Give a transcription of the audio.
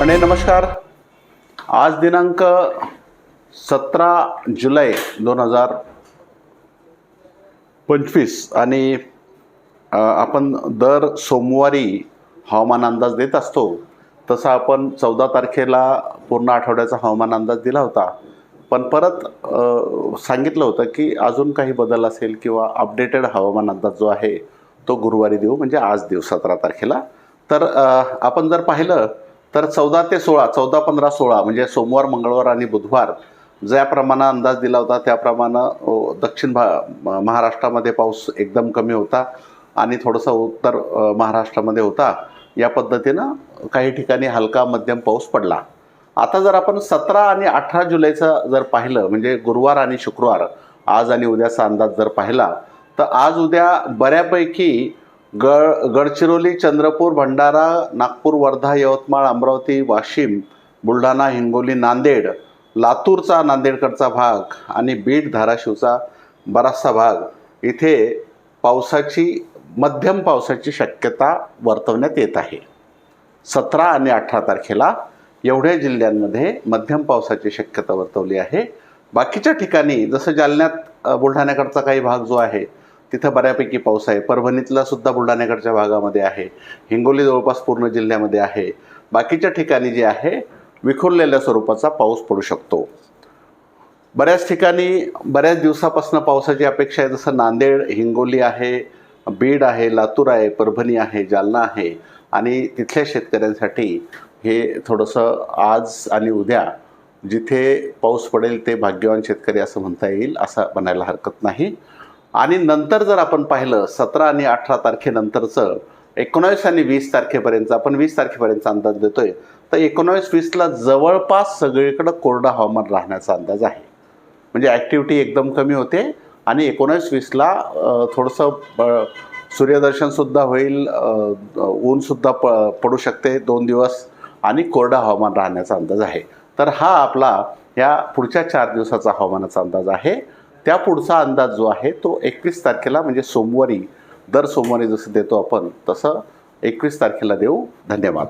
आणि नमस्कार. आज दिनांक सतरा जुलै दोन हजार पंचवीस आणि आपण दर सोमवारी हवामान अंदाज देत असतो. तसा आपण चौदा तारखेला पूर्ण आठवड्याचा हवामान अंदाज दिला होता. पण परत सांगितलं होतं की अजून काही बदल असेल किंवा अपडेटेड हवामान अंदाज जो आहे तो गुरुवारी देऊ म्हणजे आज देऊ सतरा तारखेला. तर आपण जर पाहिलं तर चौदा ते सोळा चौदा पंधरा सोळा म्हणजे सोमवार मंगळवार आणि बुधवार ज्याप्रमाणे अंदाज दिला होता त्याप्रमाणे दक्षिण भा महाराष्ट्रामध्ये पाऊस एकदम कमी होता आणि थोडंसं उत्तर महाराष्ट्रामध्ये होता. या पद्धतीनं काही ठिकाणी हलका मध्यम पाऊस पडला. आता जर आपण सतरा आणि अठरा जुलैचं जर पाहिलं म्हणजे गुरुवार आणि शुक्रवार आज आणि उद्याचा अंदाज जर पाहिला तर आज उद्या बऱ्यापैकी गड गडचिरोली चंद्रपूर भंडारा नागपूर वर्धा यवतमाळ अमरावती वाशिम बुलढाणा हिंगोली नांदेड लातूरचा नांदेडकडचा भाग आणि बीड धाराशिवचा बराचसा भाग. इथे पावसाची मध्यम पावसाची शक्यता वर्तवण्यात येत आहे. सतरा आणि अठरा तारखेला एवढ्या जिल्ह्यांमध्ये मध्यम पावसाची शक्यता वर्तवली आहे. बाकीच्या ठिकाणी जसं जालन्यात बुलढाण्याकडचा काही भाग जो आहे तिथं बऱ्यापैकी पाऊस आहे. परभणीतला सुद्धा बुलढाण्याकडच्या भागामध्ये आहे. हिंगोली जवळपास पूर्ण जिल्ह्यामध्ये आहे. बाकीच्या ठिकाणी जे आहे विखुरलेल्या स्वरूपाचा पाऊस पडू शकतो. बऱ्याच ठिकाणी बऱ्याच दिवसापासून पावसाची अपेक्षा आहे. जसं नांदेड हिंगोली आहे बीड आहे लातूर आहे परभणी आहे जालना आहे. आणि तिथल्या शेतकऱ्यांसाठी हे थोडंसं आज आणि उद्या जिथे पाऊस पडेल ते भाग्यवान शेतकरी असं म्हणता येईल असं म्हणायला हरकत नाही. आणि नंतर जर आपण पाहिलं सतरा आणि अठरा तारखेनंतरचं एकोणावीस आणि वीस तारखेपर्यंत आपण वीस तारखेपर्यंतचा अंदाज देतोय तर एकोणावीस वीसला जवळपास सगळीकडं कोरडं हवामान राहण्याचा अंदाज आहे. म्हणजे ॲक्टिव्हिटी एकदम कमी होते आणि एकोणावीस वीसला थोडंसं ब- सूर्यदर्शनसुद्धा होईल ऊनसुद्धा प पडू शकते दोन दिवस आणि कोरडं हवामान राहण्याचा अंदाज आहे. तर हा आपला या पुढच्या चार दिवसाचा हवामानाचा अंदाज आहे. त्या पुढचा अंदाज जो आहे तो एकवीस तारखेला म्हणजे सोमवारी दर सोमवारी जसं देतो आपण तसं एकवीस तारखेला देऊ. धन्यवाद.